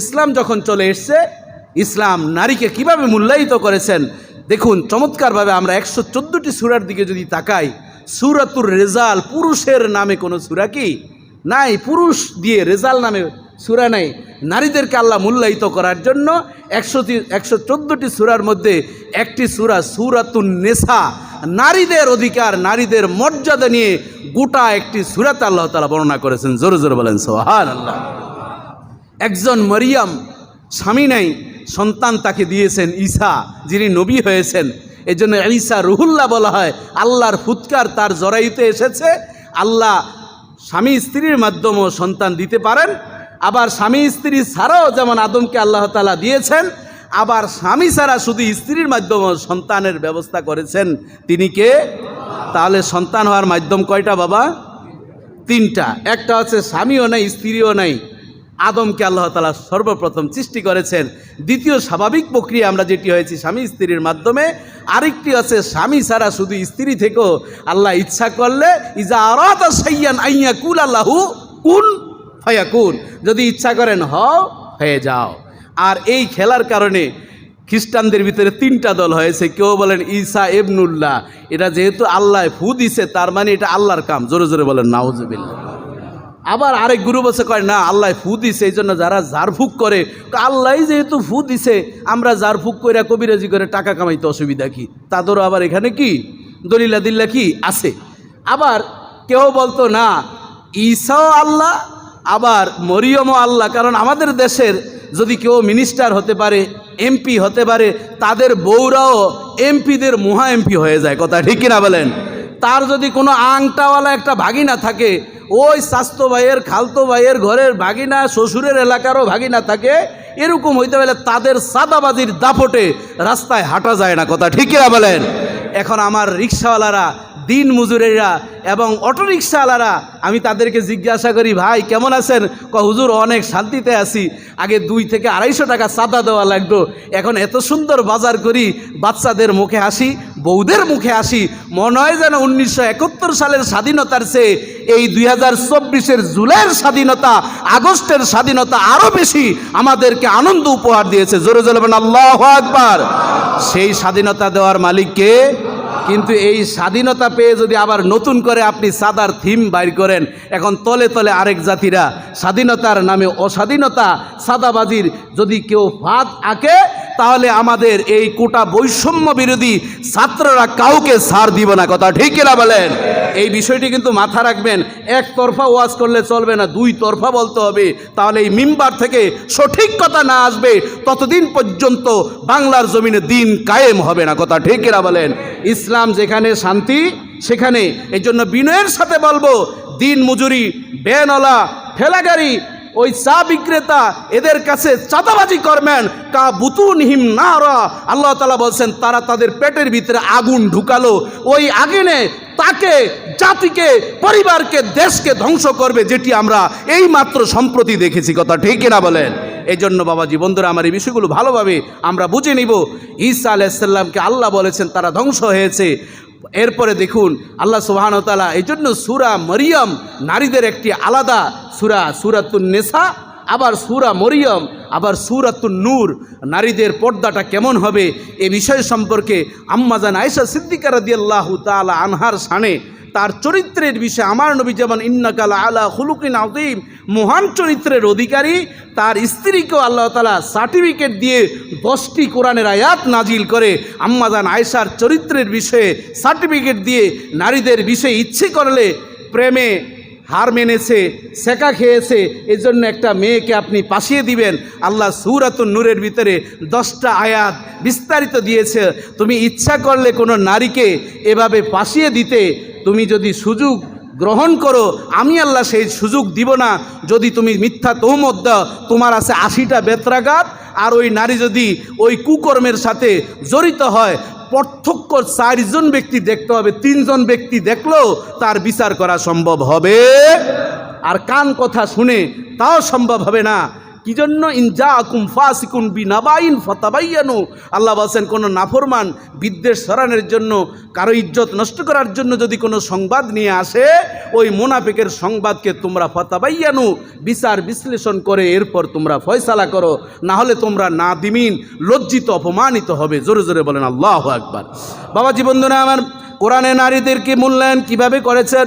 ইসলাম যখন চলে এসছে, ইসলাম নারীকে কীভাবে মূল্যায়িত করেছেন? দেখুন, চমৎকারভাবে আমরা একশো চোদ্দোটি সুরার দিকে যদি তাকাই, সুরাতুর রেজাল পুরুষের নামে কোনো সুরা কি? নাই, পুরুষ দিয়ে রেজাল নামে সুরা নাই। নারীদেরকে আল্লাহ মূল্যায়িত করার জন্য একশো একশো চোদ্দোটি সুরার মধ্যে একটি সুরা সুরাতুন নেশা নারীদের অধিকার, নারীদের মর্যাদা নিয়ে গোটা একটি সুরাত আল্লাহ তালা বর্ণনা করেছেন। জোরে জোরে বলেন সোহান আল্লাহ একজন মরিয়াম স্বামী নাই, সন্তান তাকে দিয়েছেন ঈসা, যিনি নবী হয়েছেন। এই জন্য ঈসা রুহুল্লাহ বলা হয়, আল্লাহর ফুৎকার তার জরাইতে এসেছে। আল্লাহ স্বামী স্ত্রীর মাধ্যমেও সন্তান দিতে পারেন। আবার স্বামী স্ত্রী ছাড়াও যেমন আদমকে আল্লাহ তালা দিয়েছেন, আবার স্বামী ছাড়া শুধু স্ত্রীর মাধ্যমেও সন্তানের ব্যবস্থা করেছেন। তিনি কে? তাহলে সন্তান হওয়ার মাধ্যম কয়টা বাবা? তিনটা। একটা হচ্ছে স্বামীও নাই, স্ত্রীও নাই। আদমকে আল্লাহ তালা সর্বপ্রথম সৃষ্টি করেছেন। দ্বিতীয় স্বাভাবিক প্রক্রিয়া আমরা যেটি হয়েছি, স্বামী স্ত্রীর মাধ্যমে। আরেকটি আছে, স্বামী ছাড়া শুধু স্ত্রী থেকেও আল্লাহ ইচ্ছা করলে, ইজা আরাত আইয়া কুল আল্লাহু কুন ফয়া কুন যদি ইচ্ছা করেন, হও, হয়ে যাও। আর এই খেলার কারণে খ্রিস্টানদের ভিতরে তিনটা দল হয়েছে। কেউ বলেন ঈসা এবনুল্লাহ এটা যেহেতু আল্লাহ ফু দিছে, তার মানে এটা আল্লাহর কাম। জোরে জোরে বলেন, নাউজুবিল্লাহ। আবার আরেক গুরু বসে কয়, না, আল্লাহ ফু দিছে, এই জন্য যারা ঝাড়ফুক করে। আল্লাহ যেহেতু ফু দিছে, আমরা ঝাড়ফুক করে কবিরাজি করে টাকা কামাইতে অসুবিধা কি? তাদেরও আবার এখানে কি? দলিলা দিল্লা কি? আছে। আবার কেউ বলতো, না, ঈসাও আল্লাহ, আবার মরিয়মও আল্লাহ। কারণ আমাদের দেশের যদি কেউ মিনিস্টার হতে পারে, এমপি হতে পারে, তাদের বউরাও এমপিদের মহা এমপি হয়ে যায়। কথা ঠিক কিনা বলেন? তার যদি কোনো আংটাওয়ালা একটা ভাগিনা থাকে, ওই স্বাস্থ্য ভাইয়ের, খালতো ভাইয়ের ঘরের ভাগিনা, শ্বশুরের এলাকারও ভাগিনা থাকে, এরকম হইতে পারলে তাদের সাদাবাজির দাপটে রাস্তায় হাঁটা যায় না, কথা ঠিকই বলেন? এখন আমার রিক্সাওয়ালারা দিন মজুরেরা এবং অটো রিক্সাওয়ালারা আমি তাদেরকে জিজ্ঞাসা করি, ভাই, কেমন আছেন? ক হুজুর, অনেক শান্তিতে আছি। আগে দুই থেকে আড়াইশো টাকা চাঁদা দেওয়া লাগতো। এখন এত সুন্দর বাজার করি, বাচ্চাদের মুখে হাসি বৌদের মুখে হাসি। মনে হয় যেন উনিশশো একাত্তর সালের স্বাধীনতার চেয়ে এই দুই হাজার চব্বিশের জুলাইয়ের স্বাধীনতা, আগস্টের স্বাধীনতা আরও বেশি আমাদেরকে আনন্দ উপহার দিয়েছে। জোরে জোরে আল্লাহ আকবার! সেই স্বাধীনতা দেওয়ার মালিককে কিন্তু এই স্বাধীনতা পেয়ে যদি আবার নতুন করে আপনি সাদার থিম বাইর করেন, এখন তলে তলে আরেক জাতিরা স্বাধীনতার নামে অস্বাধীনতা সাদাবাজির যদি কেউ ফাঁদ আঁকে তাহলে আমাদের এই কোটা বৈষম্য বিরোধী ছাত্ররা কাউকে সার দিব না। কথা ঠিক না বলেন? এই বিষয়টি কিন্তু মাথা রাখবেন। এক তরফা ওয়াজ করলে চলবে না, দুই তরফা বলতে হবে। তাহলে এই মিম্বার থেকে সঠিক কথা না আসবে, ততদিন পর্যন্ত বাংলার জমিনে দিন কায়েম হবে না। কথা ঠিক না বলেন? ইসলাম যেখানে শান্তি, সেখানে। এই জন্য বিনয়ের সাথে বলব দিন মজুরি বেনলা ঠেলাগাড়ি ওই চা বিক্রেতা এদের কাছে চাঁদাবাজি করবেন। কা বুতুনহিম নারা আল্লাহ তালা বলছেন, তারা তাদের পেটের ভিতরে আগুন ঢুকালো। ওই আগুনে তাকে, জাতিকে, পরিবারকে, দেশকে ধ্বংস করবে, যেটি আমরা এই মাত্র সম্প্রতি দেখেছি। কথা ঠিক কিনা বলেন? এই জন্য বাবাজি, বন্ধুরা, আমার এই বিষয়গুলো ভালোভাবে আমরা বুঝে নিব। ঈসা আলাইসাল্লামকে আল্লাহ বলেছেন, তারা ধ্বংস হয়েছে। এরপরে দেখুন, আল্লাহ সুবাহানতালা এই জন্য সুরা মরিয়ম নারীদের একটি আলাদা সুরা, সুরাতুন নেশা আবার সুরা মরিয়ম, আবার সুরাতুন নূর। নারীদের পর্দাটা কেমন হবে এ বিষয় সম্পর্কে আম্মাজান আয়সা সিদ্দিকার দিয়াল্লাহ তালা আনহার সানে তার চরিত্রের বিষয়ে আমার নবী যেমন ইন্নাকাল আলা হুলুকিন আউদিম মহান চরিত্রের অধিকারী, তার স্ত্রীকেও আল্লাহ তালা সার্টিফিকেট দিয়ে দশটি কোরআনের আয়াত নাজিল করে। আম্মাদান আয়েশার চরিত্রের বিষয়ে সার্টিফিকেট দিয়ে নারীদের বিষয়ে ইচ্ছে করলে প্রেমে হার মেনেছে সেকা খেয়েছে এই জন্য একটা মেয়েকে আপনি পাশিয়ে দিবেন। আল্লাহ সুরাতুন নূরের ভিতরে দশটা আয়াত বিস্তারিত দিয়েছে। তুমি ইচ্ছা করলে কোনো নারীকে এভাবে পাশিয়ে দিতে তুমি যদি সুযোগ গ্রহণ করো, আমি আল্লাহ সেই সুযোগ দিব না। যদি তুমি মিথ্যা তহমত দাও, তোমার আছে আশিটা বেত্রাঘাত, আর ওই নারী যদি ওই কুকর্মের সাথে জড়িত হয় পার্থক্য চারজন ব্যক্তি দেখতে হবে, তিনজন ব্যক্তি দেখলেও তার বিচার করা সম্ভব হবে। আর কান কথা শুনে তাও সম্ভব হবে না। কি জন্য ইনজা আকুম ফাসিকুন বি নাবাইন ফতাবাইয়ানু? আল্লাহ বলছেন, কোনো নাফরমান বিদ্বেষ সরানোর জন্য, কারও ইজ্জত নষ্ট করার জন্য যদি কোনো সংবাদ নিয়ে আসে, ওই মোনাফেকের সংবাদকে তোমরা ফতাবাইয়ানু, বিচার বিশ্লেষণ করে এরপর তোমরা ফয়সালা করো। না হলে তোমরা না দিমিন লজ্জিত, অপমানিত হবে। জোরে জোরে বলেন আল্লাহ একবার বাবা জীবন্ধনা আমার কোরআনে নারীদেরকে মূল্যায়ন কীভাবে করেছেন?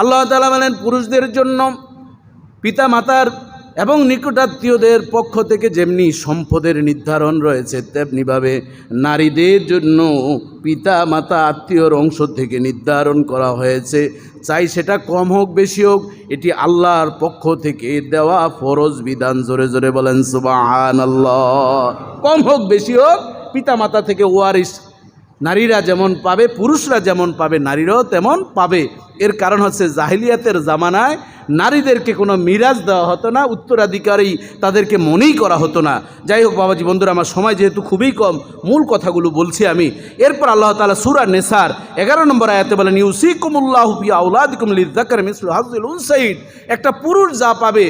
আল্লাহ তালা বলেন, পুরুষদের জন্য পিতা মাতার এবং নিকটাত্মীয়দের পক্ষ থেকে যেমনি সম্পদের নির্ধারণ রয়েছে, তেমনিভাবে নারীদের জন্য পিতা মাতা আত্মীয়র অংশ থেকে নির্ধারণ করা হয়েছে। চাই সেটা কম হোক, বেশি হোক, এটি আল্লাহর পক্ষ থেকে দেওয়া ফরজ বিধান। জোরে জোরে বলেন সুবাহান আল্লাহ কম হোক, বেশি হোক পিতা মাতা থেকে ওয়ারিস নারীরা যেমন পাবে, পুরুষরা যেমন পাবে, নারীরাও তেমন পাবে। এর কারণ হচ্ছে জাহিলিয়াতের জামানায় নারীদেরকে কোনো মিরাজ দেওয়া হতো না, উত্তরাধিকারী তাদেরকে মনেই করা হতো না। যাই হোক বাবাজি, বন্ধুরা, আমার সময় যেহেতু খুবই কম, মূল কথাগুলো বলছি আমি। এরপর আল্লাহ তালা সুরা নেসার এগারো নম্বর আয়াতে বলেন মিসলু হাজুল উনসাইদ একটা পুরুষ যা পাবে,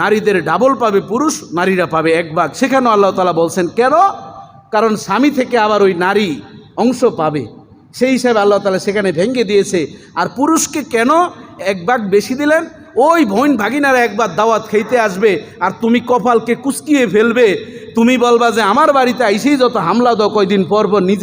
নারীদের ডাবল পাবে, পুরুষ নারীরা পাবে এক ভাগ। সেখানেও আল্লাহ তালা বলছেন, কেন? কারণ স্বামী থেকে আবার ওই নারী অংশ পাবে। সেই হিসাবে আল্লাহ তালা সেখানে ভেঙে দিয়েছে। আর পুরুষকে কেন এক ভাগ বেশি দিলেন? ওই বোন ভাগিনারা একবার দাওয়াত খেতে আসবে আর তুমি কপালকে কুচকিয়ে ফেলবে। তুমি বলবা যে আমার বাড়িতে আইসেই যত হামলা দাও, কয়দিন পর পর নিজে